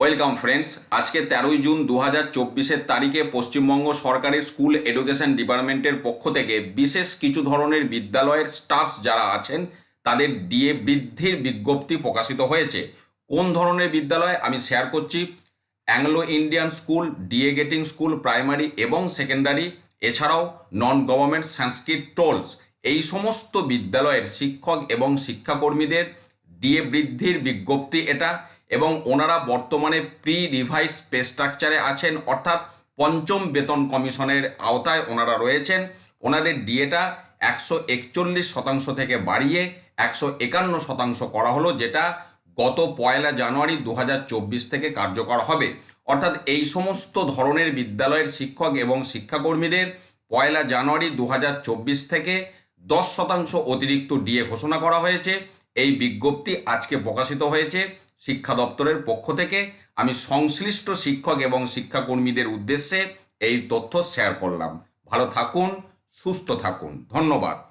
Welcome friends আজকে তেরোই June দু হাজার চব্বিশের তারিখে পশ্চিমবঙ্গ সরকারের স্কুল এডুকেশন ডিপার্টমেন্টের পক্ষ থেকে বিশেষ কিছু ধরনের বিদ্যালয়ের স্টাফ যারা আছেন, তাদের ডিএ বৃদ্ধির বিজ্ঞপ্তি প্রকাশিত হয়েছে। কোন ধরনের বিদ্যালয় আমি শেয়ার করছি? অ্যাংলো ইন্ডিয়ান স্কুল ডিএ গেটিং স্কুল প্রাইমারি এবং সেকেন্ডারি এছাড়াও নন গভর্নমেন্ট সংস্কৃত টোলস এই সমস্ত বিদ্যালয়ের শিক্ষক এবং শিক্ষাকর্মীদের ডিএ বৃদ্ধির বিজ্ঞপ্তি এটা। এবং ওনারা বর্তমানে প্রি রিভাইস পে স্ট্রাকচারে আছেন, অর্থাৎ পঞ্চম বেতন কমিশনের আওতায় ওনারা রয়েছেন। ওনাদের ডিএটা একশো একচল্লিশ শতাংশ থেকে বাড়িয়ে একশো একান্ন শতাংশ করা হলো, যেটা গত পয়লা জানুয়ারি দু হাজার চব্বিশ থেকে কার্যকর হবে। অর্থাৎ এই সমস্ত ধরনের বিদ্যালয়ের শিক্ষক এবং শিক্ষাকর্মীদের পয়লা জানুয়ারি দু হাজার চব্বিশ থেকে দশ শতাংশ অতিরিক্ত ডিএ ঘোষণা করা হয়েছে। এই বিজ্ঞপ্তি আজকে প্রকাশিত হয়েছে। শিক্ষা দপ্তরের পক্ষ থেকে আমি সংশ্লিষ্ট শিক্ষক এবং শিক্ষাকর্মীদের উদ্দেশ্যে এই তথ্য শেয়ার করলাম। ভালো থাকুন, সুস্থ থাকুন। ধন্যবাদ।